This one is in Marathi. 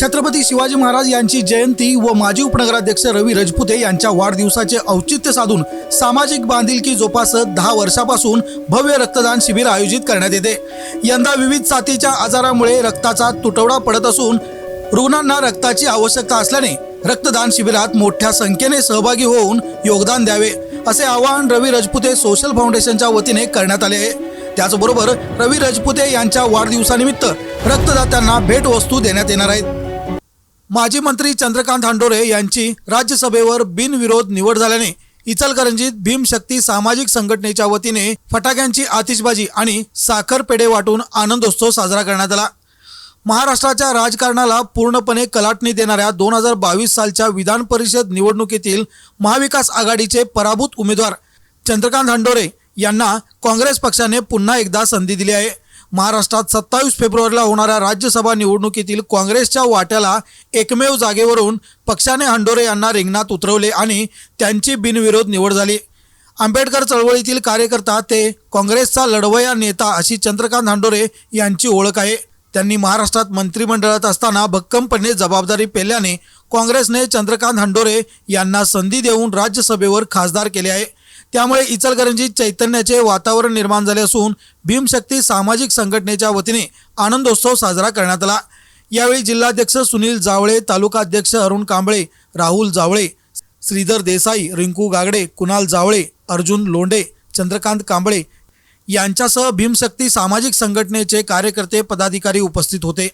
छत्रपती शिवाजी महाराज यांची जयंती व माजी उपनगराध्यक्ष रवी रजपुते यांच्या वाढदिवसाचे औचित्य साधून सामाजिक बांधिलकी जोपासत दहा वर्षापासून भव्य रक्तदान शिबिर आयोजित करण्यात येते. यंदा विविध साथीच्या आजारामुळे रक्ताचा तुटवडा पडत असून रुग्णांना रक्ताची आवश्यकता असल्याने रक्तदान शिबिरात मोठ्या संख्येने सहभागी होऊन योगदान द्यावे असे आवाहन रवी रजपुते सोशल फाउंडेशनच्या वतीने करण्यात आले आहे. त्याचबरोबर रवी रजपुते यांच्या वाढदिवसानिमित्त रक्तदात्यांना भेटवस्तू देण्यात येणार आहेत. माजी मंत्री चंद्रकांत हांडोरे यांची राज्यसभेवर बिनविरोध निवड झाल्याने इचलकरंजीत भीमशक्ती सामाजिक संघटनेच्या वतीने फटाक्यांची आतिषबाजी आणि साखरपेढे वाटून आनंदोत्सव साजरा करण्यात आला. महाराष्ट्राच्या राजकारणाला पूर्णपणे कलाटणी देणाऱ्या दोन हजार बावीस सालच्या विधान परिषद निवडणुकीतील महाविकास आघाडीचे पराभूत उमेदवार चंद्रकांत हंडोरे यांना काँग्रेस पक्षाने पुन्हा एकदा संधी दिली आहे. महाराष्ट्रात सत्तावीस फेब्रुवारीला होणाऱ्या राज्यसभा निवडणुकीतील काँग्रेसच्या वाट्याला एकमेव जागेवरून पक्षाने हंडोरे यांना रिंगणात उतरवले आणि त्यांची बिनविरोध निवड झाली. आंबेडकर चळवळीतील कार्यकर्ता ते काँग्रेसचा लढवया नेता अशी चंद्रकांत हांडोरे यांची ओळख आहे. त्यांनी महाराष्ट्रात मंत्रिमंडळात असताना भक्कमपणे जबाबदारी पेल्याने काँग्रेसने चंद्रकांत हंडोरे यांना संधी देऊन राज्यसभेवर खासदार केले आहे. त्यामुळे इचलकरंजीत चैतन्याचे वातावरण निर्माण झाले असून भीमशक्ती सामाजिक संघटनेच्या वतीने आनंदोत्सव साजरा करण्यात आला. यावेळी जिल्हाध्यक्ष सुनील जावळे तालुकाध्यक्ष अरुण कांबळे राहुल जावळे श्रीधर देसाई रिंकू गागडे कुणाल जावळे अर्जुन लोंडे चंद्रकांत कांबळे यांच्यासह भीमशक्ती सामाजिक संघटनेचे कार्यकर्ते पदाधिकारी उपस्थित होते.